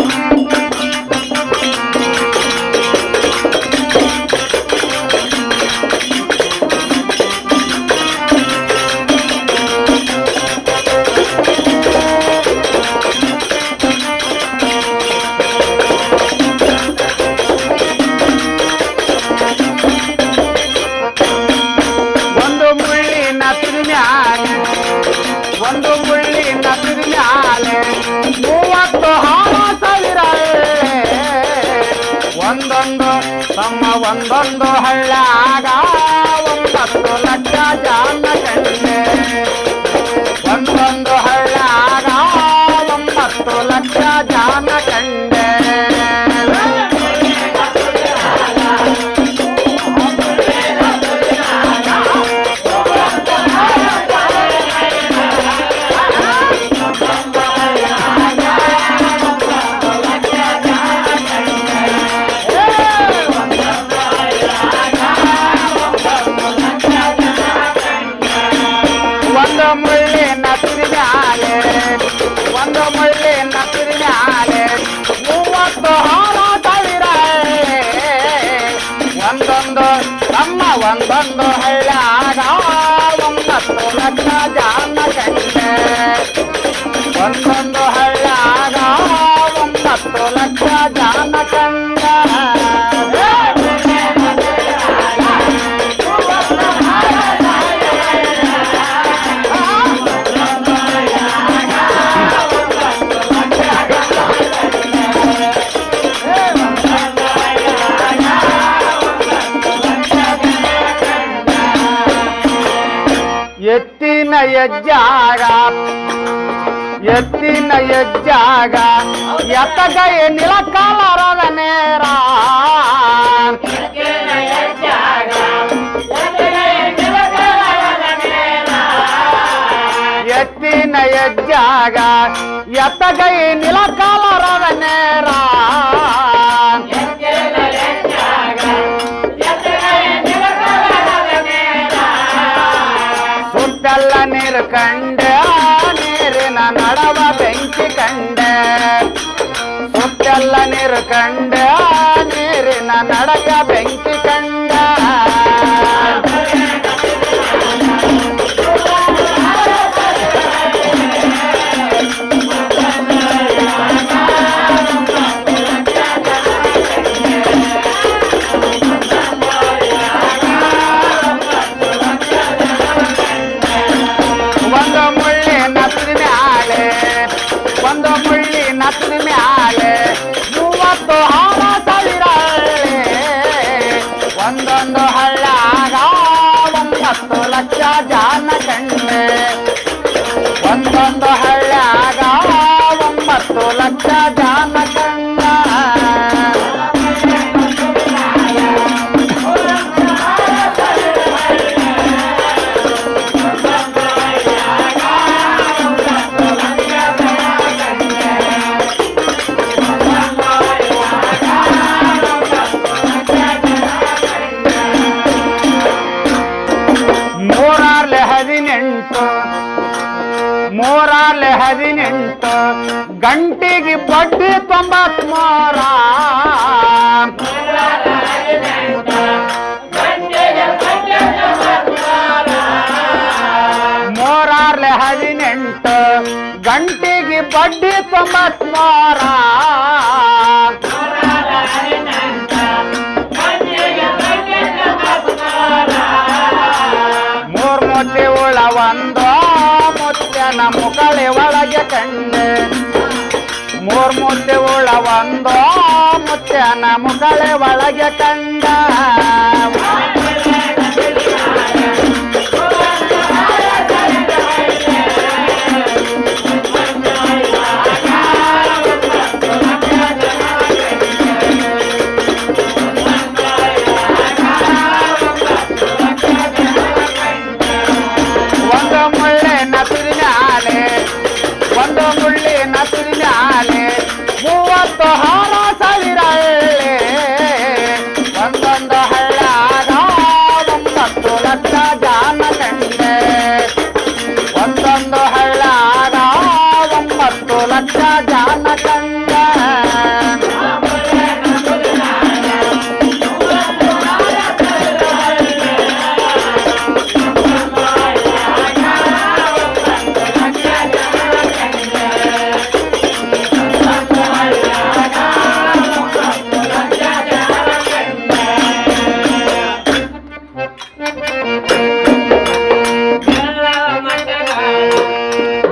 ಒಂದು ತಮ್ಮ ಒಂದೊಂದು ಹಳ್ಳಾಗ ಒಂಬತ್ತು ಒಂದೊಂದು ಹಳ್ಳಾಗ ಒಂಬತ್ತು ಲಕ್ಷ ಜಾನ ಕಂಡೆ ಒಂದೊಂದು ಹೆಜ್ಜಾಗ ಎತ್ತಿನ ಯಜ್ಜಾಗ ಎತ್ತಗೈ ನಿಲಕಾಲರದ ನೇರ ಎತ್ತಿನ ಯಜ್ಜಾಗ ಎತ್ತಗೈ ನಿಲಕಾಲರದ ನೇರ ಸುತ್ತೆಲ್ಲ ನೀರು ಕಂಡೆ ನೀರಿನ ನಡವ ಬೆಂಕಿ ಕಂಡೆ ಸುತ್ತೆಲ್ಲ ನೀರು ಕಂಡೆ ನೀರಿನ ನಡಕ ಬೆಂಕಿ ಗಂಟೆಗೆ ಬಡ್ಡಿ ತೊಂಬತ್ಮೂರ ಮೂರಾರ್ಲೆ ಹದಿನೆಂಟು. ಗಂಟೆಗೆ ಬಡ್ಡಿ ತೊಂಬತ್ಮೂರ ಮೂರ್. ಮುದ್ದೆ ಉಳ ಒಂದು ನಮ್ಮ ಮುಕಳೆ ಒಳಗೆ ಕಂಡೆ ಮೂರ್ ಮುದ್ದೆ ಉಳ ಒಂದು ಮುತ್ಯನ ಮುಕಳೆ ಒಳಗೆ ಕಂಡ.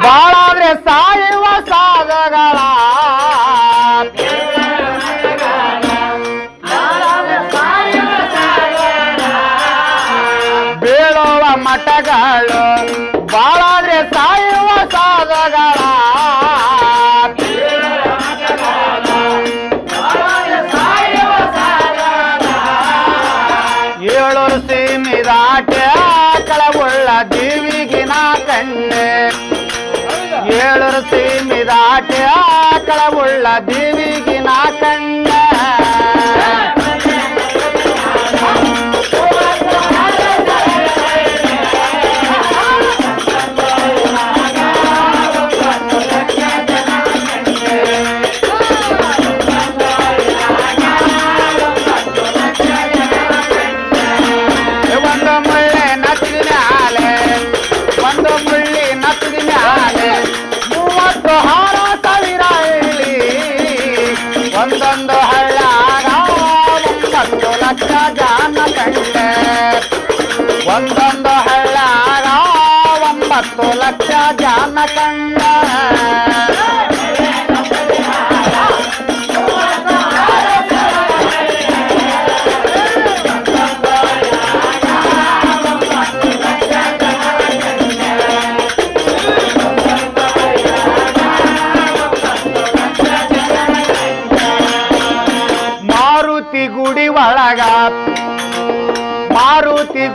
ಬಾಳಾದ್ರೆ ಸಾಯುವ ಸಾಧಗಳ Tamil Nadu.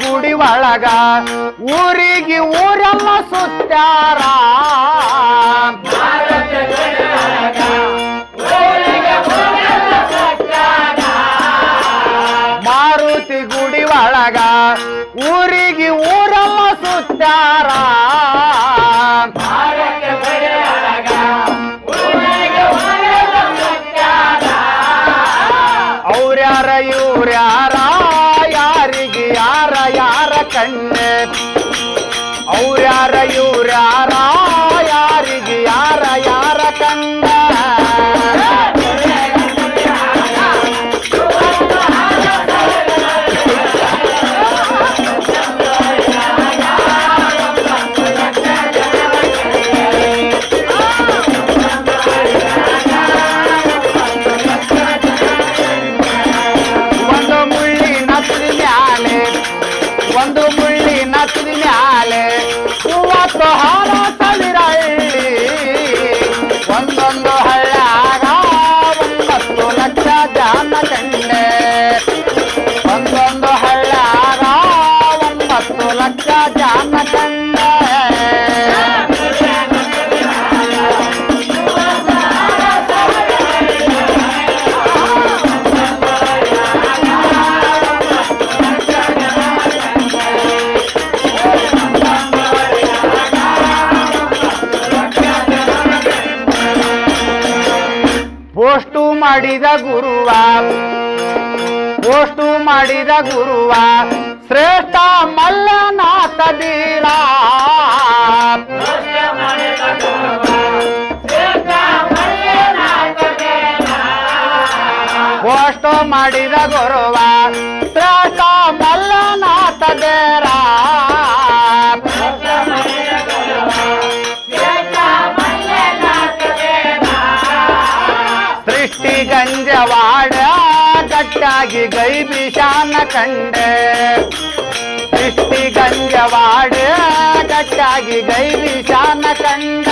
ಗುಡಿ ಒಳಗ ಊರಿಗೆ ಊರೆಲ್ಲ ಸುತ್ತಾರ. ಮಾರುತಿ ಗುಡಿ ಒಳಗ ಊರಿಗೆ ಊರೆಲ್ಲ ಸುತ್ತಾರ. ಅವ್ರ್ಯಾರ ಇವ್ರ್ಯಾರ? கண் सहारा ಮಾಡಿದ ಗುರುವ. ಓಷ್ಟು ಮಾಡಿದ ಗುರುವ. ಶ್ರೇಷ್ಠ ಮಲ್ಲನಾಥ ದೀರ. ಓಷ್ಟು ಮಾಡಿದ ಗುರುವ. ಆಗಿ ಗೈ ಬಿಷಾನ ಕಂಡೆ. ಕೃಷ್ಣಿ ಗಂಜವಾಡ ಗಟ್ಟಾಗಿ ಗೈ ವಿಷಾನ ಕಂಡ.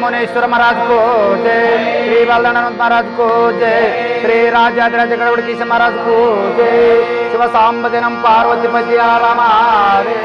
భువనేశ్వర మహారాజ్ కో జయ శ్రీ వల్లనారాయణ మహారాజ్ కో జయ శ్రీ రాజాదిరాజ గడవడి కీశ మహారాజ్ కో జయ శివ సాంబదినం పార్వతిపతి పద్యాలమారే